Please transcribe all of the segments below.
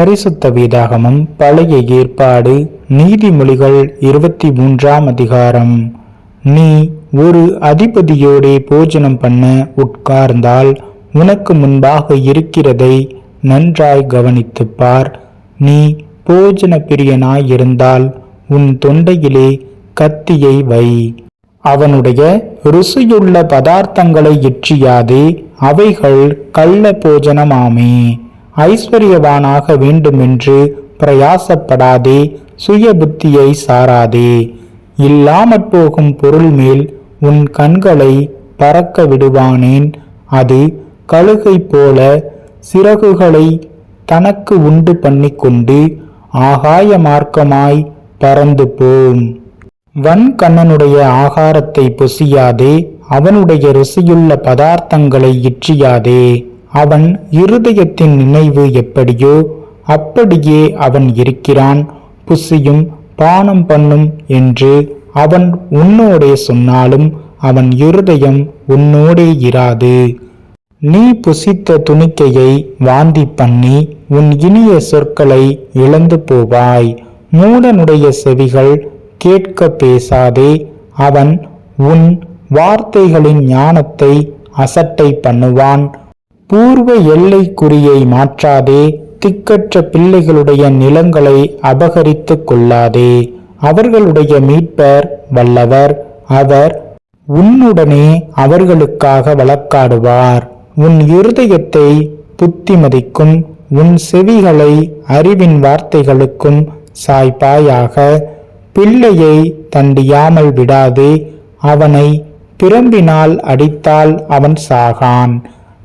பரிசுத்த வேதாகமம் பழைய ஏற்பாடு நீதிமொழிகள் இருபத்தி மூன்றாம் அதிகாரம். நீ ஒரு அதிபதியோடே போஜனம் பண்ண உட்கார்ந்தால் உனக்கு முன்பாக இருக்கிறதை நன்றாய் கவனித்துப் பார். நீ போஜன பிரியனாயிருந்தால் உன் தொண்டையிலே கத்தியை வை. அவனுடைய ருசியுள்ள பதார்த்தங்களை எற்றியாதே அவைகள் கள்ள போஜனமாமே. ஐஸ்வர்யவானாக வேண்டுமென்று பிரயாசப்படாதே சுய புத்தியை சாராதே. இல்லாமற் போகும் பொருள் மேல் உன் கண்களை பறக்க விடுவானேன். அது கழுகை போல சிறகுகளை தனக்கு உண்டு பண்ணிக்கொண்டு ஆகாய மார்க்கமாய் பறந்து போம். வன்கண்ணனுடைய ஆகாரத்தை பொசியாதே அவனுடைய ருசியுள்ள பதார்த்தங்களை இற்றியாதே. அவன் இருதயத்தின் நினைவு எப்படியோ அப்படியே அவன் இருக்கிறான். புசியும் பானம் பண்ணும் என்று அவன் உன்னோடே சொன்னாலும் அவன் இருதயம் உன்னோடே இராது. நீ புசித்த துணிக்கையை வாந்தி பண்ணி உன் இனிய சொற்களை இழந்து போவாய். மூடனுடைய செவிகள் கேட்க பேசாதே. அவன் உன் வார்த்தைகளின் ஞானத்தை அசட்டை பண்ணுவான். பூர்வ எல்லை குறியை மாற்றாதே திக்கற்ற பிள்ளைகளுடைய நிலங்களை அபகரித்து கொள்ளாதே. அவர்களுடைய மீட்பர் வல்லவர் அவர் உன்னுடனே அவர்களுக்காக வழக்காடுவார். உன் இருதயத்தை புத்திமதிக்கும் உன் செவிகளை அறிவின் வார்த்தைகளுக்கும் சாய்ப்பாயாக. பிள்ளையை தண்டியாமல் விடாதே அவனை பிரம்பினால் அடித்தால் அவன் சாகான்.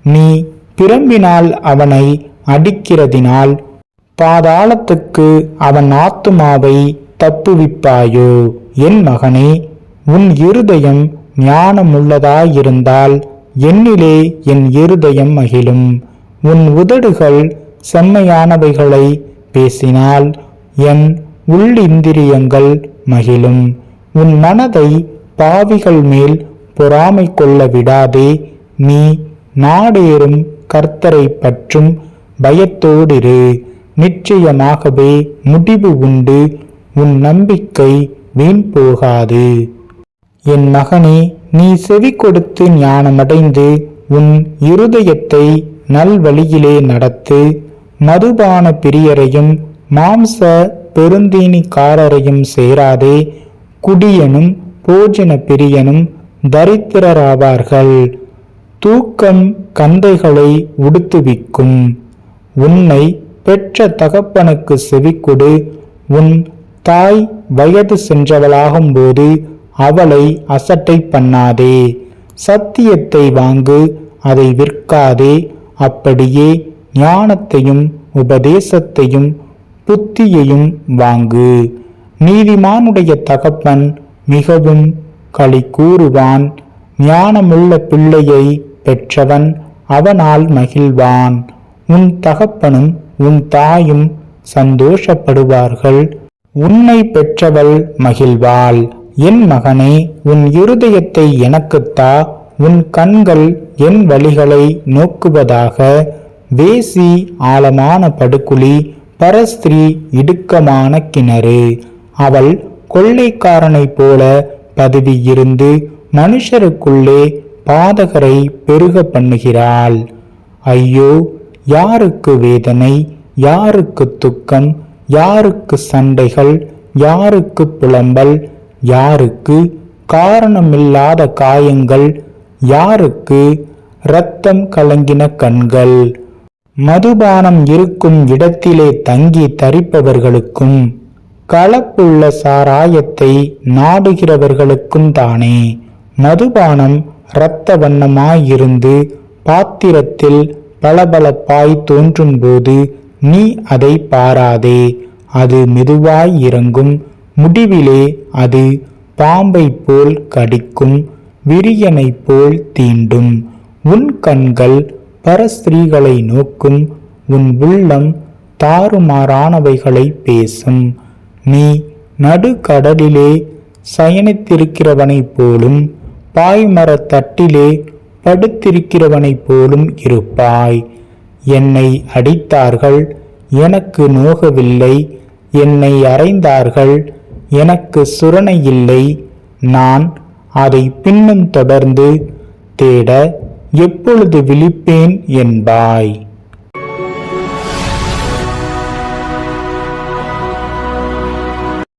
நீ பிரம்பினால் அவனை அடிக்கிறதினால் பாதாளத்துக்கு அவன் ஆத்துமாவை தப்புவிப்பாயோ? என் மகனே உன் இருதயம் ஞானமுள்ளதாயிருந்தால் என்னிலே என் இருதயம் மகிழும். உன் உதடுகள் செம்மையானவைகளை பேசினால் என் உள்ளிந்திரியங்கள் மகிழும். உன் மனதை பாவிகள் மேல் பொறாமை கொள்ள விடாதே நீ நாடேறும் கர்த்தரை பற்றும் பயத்தோடிரு. நிச்சயமாகவே முடிவு உண்டு. உன் நம்பிக்கை வீண் போகாது. என் மகனே நீ செவி கொடுத்து ஞானமடைந்து உன் இருதயத்தை நல்வழியிலே நடத்து. மதுபான பிரியரையும் மாம்ச பெருந்தீனிக்காரரையும் சேராதே. குடியனும் போஜன பிரியனும் தரித்திரராவார்கள். தூக்கம் கந்தைகளை உடுத்துவிக்கும். உன்னை பெற்ற தகப்பனுக்கு செவிக்கொடு உன் தாய் வயது சென்றவளாகும்போது அவளை அசட்டை பண்ணாதே. சத்தியத்தை வாங்கு அதை விற்காதே. அப்படியே ஞானத்தையும் உபதேசத்தையும் புத்தியையும் வாங்கு. நீதிமானுடைய தகப்பன் மிகவும் களி கூறுவான் ஞானமுள்ள பிள்ளையை பெற்றவன் அவனால் மகிழ்வான். உன் தகப்பனும் உன் தாயும் சந்தோஷப்படுவார்கள். உன்னை பெற்றவள் மகிழ்வாள். என் மகனே உன் இருதயத்தை எனக்குத்தா உன் கண்கள் என் வழிகளை நோக்குவதாக. வேசி ஆழமான படுகுழி பரஸ்திரீ இடுக்கமான கிணறு. அவள் கொள்ளைக்காரனைப் போல பதவியிருந்து மனுஷருக்குள்ளே பாதகரை பெருக பண்ணுகிறாள். ஐயோ யாருக்கு வேதனை யாருக்கு துக்கம் யாருக்கு சண்டைகள் யாருக்கு புலம்பல் யாருக்கு காரணமில்லாத காயங்கள் யாருக்கு இரத்தம் கலங்கின கண்கள். மதுபானம் இருக்கும் இடத்திலே தங்கி தரிப்பவர்களுக்கும் கலப்புள்ள சாராயத்தை நாடுகிறவர்களுக்கும் தானே. மதுபானம் இரத்த வண்ணமாயிருந்து பாத்திரத்தில் பளபளப்பாய் தோன்றும்போது நீ அதை பாராதே. அது மெதுவாய் இறங்கும். முடிவிலே அது பாம்பை போல் கடிக்கும். விரியனைப் போல் தீண்டும். உன் கண்கள் பரஸ்திரீகளை நோக்கும். உன் உள்ளம் தாறுமாறானவைகளை பேசும். நீ நடுக்கடலிலே சயனித்திருக்கிறவனைப் போலும் பாய்மரத் தட்டிலே படுத்திருக்கிறவனைப் போலும் இருப்பாய். என்னை அடித்தார்கள் எனக்கு நோகவில்லை. என்னை அறைந்தார்கள் எனக்கு சுரணை இல்லை. நான் அதை பின்னும் தொடர்ந்து தேட எப்பொழுது விழிப்பேன் என்பாய்.